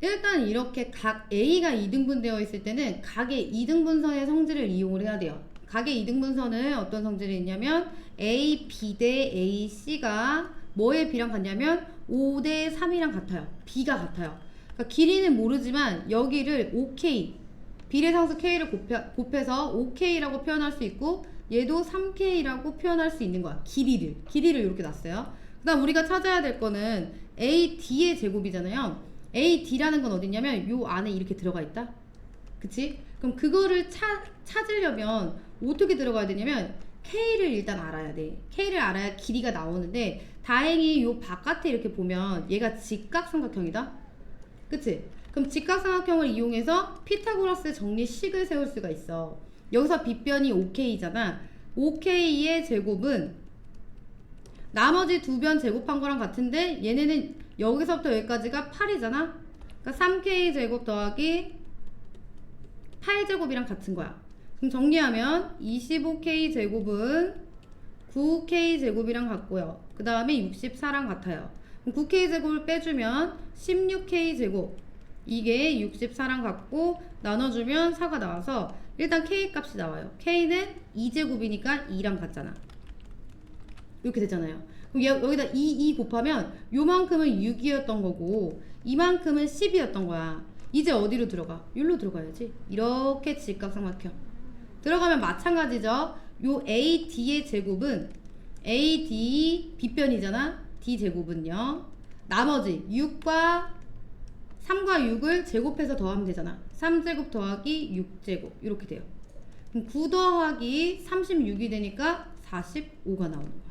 일단 이렇게 각 A가 이등분 되어 있을 때는 각의 이등분선의 성질을 이용을 해야 돼요. 각의 이등분선은 어떤 성질이 있냐면 A, B 대 A, C가 뭐의 B랑 같냐면 5 대 3이랑 같아요. B가 같아요. 그러니까 길이는 모르지만 여기를 OK, 비례상수 K를 곱해, 곱해서 5K라고 표현할 수 있고 얘도 3K라고 표현할 수 있는 거야. 길이를. 길이를 이렇게 놨어요. 그 다음 우리가 찾아야 될 거는 AD의 제곱이잖아요. AD라는 건 어디냐면 요 안에 이렇게 들어가 있다. 그치? 그럼 그거를 차, 찾으려면 어떻게 들어가야 되냐면 K를 일단 알아야 돼. K를 알아야 길이가 나오는데 다행히 요 바깥에 이렇게 보면 얘가 직각삼각형이다. 그치? 그럼 직각삼각형을 이용해서 피타고라스 정리식을 세울 수가 있어. 여기서 빗변이 5K잖아. 5K의 제곱은 나머지 두 변 제곱한 거랑 같은데 얘네는 여기서부터 여기까지가 8이잖아. 그러니까 3K 제곱 더하기 8제곱이랑 같은 거야. 그럼 정리하면 25K 제곱은 9K 제곱이랑 같고요. 그 다음에 64랑 같아요. 그럼 9K 제곱을 빼주면 16K 제곱. 이게 64랑 같고 나눠주면 4가 나와서 일단 K 값이 나와요. K는 2제곱이니까 2랑 같잖아. 이렇게 되잖아요. 그럼 여- 여기다 2, 2 곱하면 요만큼은 6이었던 거고 이만큼은 10이었던 거야. 이제 어디로 들어가? 여기로 들어가야지. 이렇게 직각삼각형. 들어가면 마찬가지죠. 요 AD의 제곱은 AD 빗변이잖아. D 제곱은요. 나머지 6과 3과 6을 제곱해서 더하면 되잖아. 3제곱 더하기 6제곱 이렇게 돼요. 그럼 9 더하기 36이 되니까 45가 나오는 거야.